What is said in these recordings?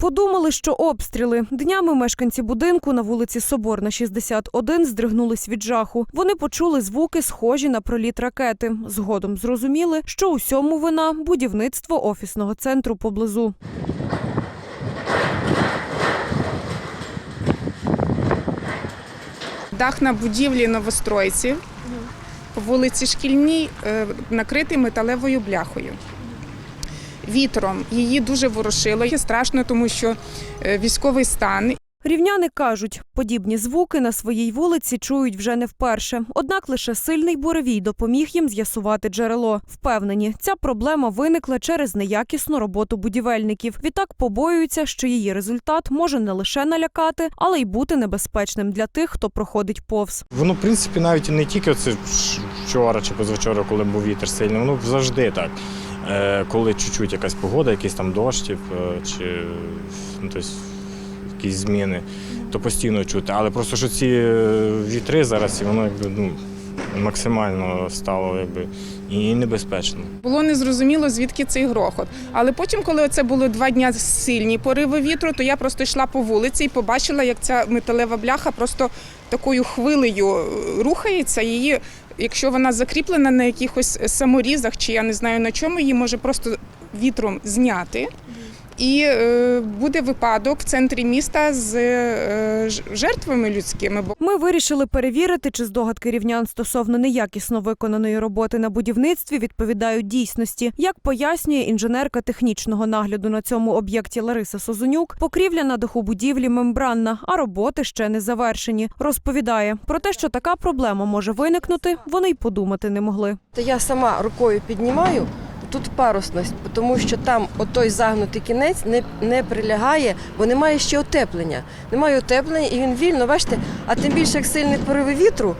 Подумали, що обстріли. Днями мешканці будинку на вулиці Соборна, 61, здригнулись від жаху. Вони почули звуки, схожі на проліт ракети. Згодом зрозуміли, що усьому вина будівництво офісного центру поблизу. Дах на будівлі новостройці по вулиці Шкільній е, накритий металевою бляхою. Вітром її дуже ворушило. І Страшно, тому що е, військовий стан Рівняни кажуть, подібні звуки на своїй вулиці чують вже не вперше. Однак лише сильний буревій допоміг їм з'ясувати джерело. Впевнені, ця проблема виникла через неякісну роботу будівельників. Відтак побоюються, що її результат може не лише налякати, але й бути небезпечним для тих, хто проходить повз. Воно, в принципі, навіть і не тільки це вчора чи позавчора, коли був вітер сильний, воно завжди так. Е, Коли чуть-чуть якась погода, якийсь там дощ, е, чи ну, тобто, якісь зміни, то постійно чути. Але просто що ці е, вітри зараз, і воно якби ну, максимально стало якби, і небезпечно. було незрозуміло, звідки цей грохот. Але потім, коли це було два дні сильні пориви вітру, то я просто йшла по вулиці і побачила, як ця металева бляха просто такою хвилею е, рухається. Її, якщо вона закріплена на якихось саморізах, чи я не знаю на чому, її може просто вітром зняти. І е, буде випадок в центрі міста з е, ж- жертвами людськими. Бо Ми вирішили перевірити, чи здогадки рівнян стосовно неякісно виконаної роботи на будівництві відповідають дійсності. Як пояснює інженерка технічного нагляду на цьому об'єкті Лариса Созунюк, покрівля на даху будівлі мембранна, а роботи ще не завершені. Розповідає про те, що така проблема може виникнути, вони й подумати не могли. То я сама рукою піднімаю. Тут парусність, тому що там отой загнутий кінець не, не прилягає, бо немає ще утеплення. Немає утеплення і він вільно, бачите, а тим більше як сильний пориви вітру,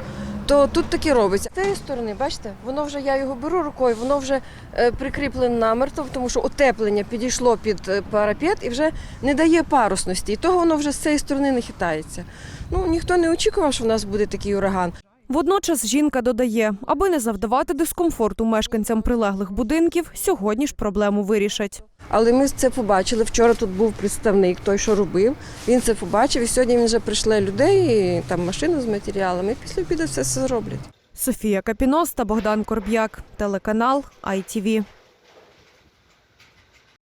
то тут таке робиться. З цієї сторони, бачите, воно вже я його беру рукою, воно вже е, прикріплене намертво, тому що утеплення підійшло під е, парапет і вже не дає парусності. І того воно вже з цієї сторони не хитається. Ну ніхто не очікував, що в нас буде такий ураган. Водночас жінка додає, аби не завдавати дискомфорту мешканцям прилеглих будинків, сьогодні ж проблему вирішать. Але ми це побачили. Вчора тут був представник, той, що робив. Він це побачив, і сьогодні він вже прийшли людей, і там машину з матеріалами. І після обіду все, все зроблять. Софія Капіноста, Богдан Корб'як, телеканал ITV.